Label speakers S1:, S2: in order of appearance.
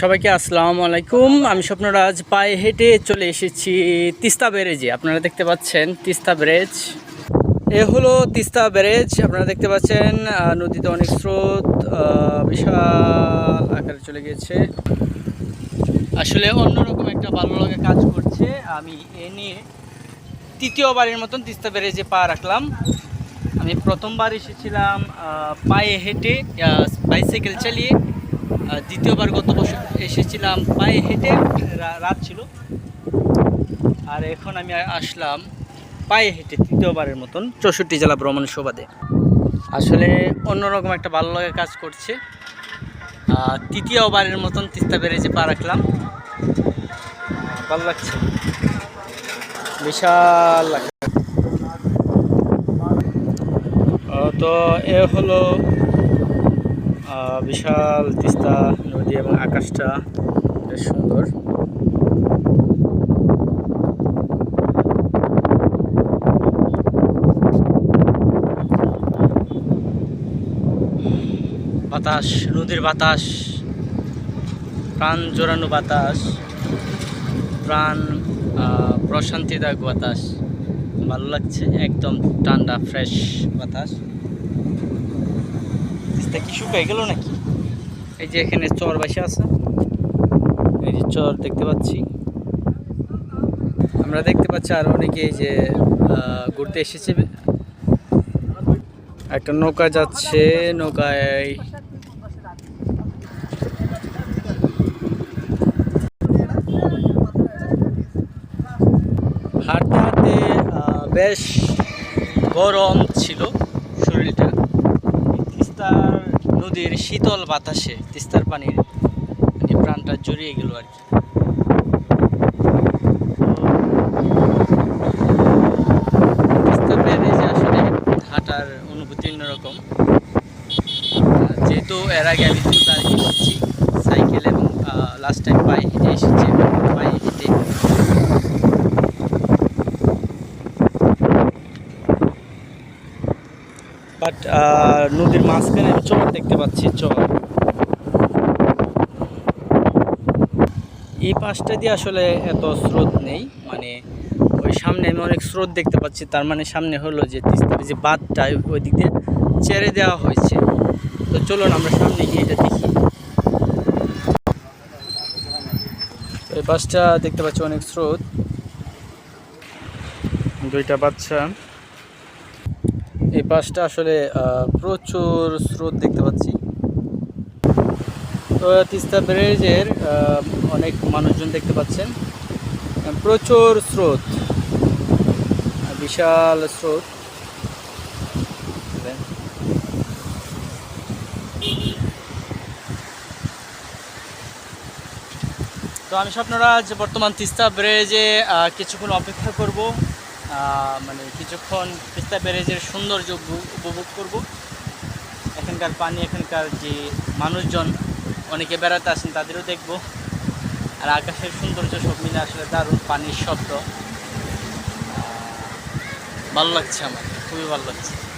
S1: সবাইকে আসসালামু আলাইকুম। আমি স্বপ্নরাজ পায়ে হেঁটে চলে এসেছি তিস্তা ব্যারেজে। আপনারা দেখতে পাচ্ছেন তিস্তা ব্যারেজ। এ হলো তিস্তা ব্যারেজ। আপনারা দেখতে পাচ্ছেন নদীতে অনেক স্রোত বিশাল আকারে চলে গিয়েছে। আসলে অন্যরকম একটা ভালো লাগা কাজ করছে। আমি এ নিয়ে তৃতীয়বারের মতন তিস্তা ব্যারেজে পা রাখলাম। আমি প্রথমবার এসেছিলাম পায়ে হেঁটে বাইসাইকেল চালিয়ে। দ্বিতীয়বার গত বছর এসেছিলাম, পায়ে হেঁটে রাত ছিল। আর এখন আমি আসলাম পায়ে হেঁটে তৃতীয়বারের মতন চৌষট্টি জেলা ভ্রমণ সুবাদে। আসলে অন্যরকম একটা ভালো লাগা কাজ করছে। তৃতীয়বারের মতন তিস্তা ব্যারেজে পা রাখলাম। ভালো লাগছে। বিশাল লাগছে। তো এ হলো বিশাল তিস্তা নদী এবং আকাশটা বেশ সুন্দর। বাতাস, নদীর বাতাস, প্রাণ জোরানো বাতাস, প্রাণ প্রশান্তিদায়ক বাতাস। ভালো লাগছে, একদম ঠান্ডা ফ্রেশ বাতাস। তিস্তা কি শুকাই গেল নাকি? এই যে এখানে চর বাসা আছে। এই যে চর দেখতে পাচ্ছি। আমরা দেখতে পাচ্ছি আর অনেকে এই যে ঘুরতে এসেছে। একটা নৌকা যাচ্ছে নৌকায় হাঁটতে হাঁটতে বেশ গরম ছিল শরীরটা। তিস্তার নদীর শীতল বাতাসে তিস্তার পানির মানে প্রাণটা জড়িয়ে গেল আর কি। তিস্তা ব্যারেজে হাঁটার অনুভূতি অন্যরকম। যেহেতু এর আগে আমি দুবার এসেছি, সাইকেল এবং লাস্ট টাইম পায়ে হেঁটে এসেছি পায়ে হেঁটে বাট নদীর মাঝখানে আমি চর দেখতে পাচ্ছি, চর। এই পাশটা দিয়ে আসলে এত স্রোত নেই মানে ওই সামনে আমি অনেক স্রোত দেখতে পাচ্ছি, তার মানে সামনে হলো যে তিস্তার যে বাঁধটা ওই দিক দিয়ে ছেড়ে দেওয়া হয়েছে। তো চলুন আমরা সামনে গিয়ে এটা দেখি। এই পাশটা দেখতে পাচ্ছি অনেক স্রোত। দুইটা বাচ্চা। এই পাশটা আসলে প্রচুর স্রোত দেখতে পাচ্ছি। তো তিস্তা ব্যারেজের অনেক মানুষজন দেখতে পাচ্ছেন। প্রচুর স্রোত বিশাল স্রোত। তো আমি স্বপ্নরাজ বর্তমান তিস্তা ব্যারেজে আহ, কিছুক্ষণ অপেক্ষা করব। মানে কিছুক্ষণ তিস্তা ব্যারেজের সৌন্দর্য উপভোগ- করব। এখানকার পানি, এখানকার যে মানুষজন, অনেকে বেড়াতে আসেন, তাদেরও দেখব। আর আকাশের সৌন্দর্য সব মিলে আসলে দারুণ পানির শব্দ। ভালো লাগছে আমার, খুবই ভালো লাগছে।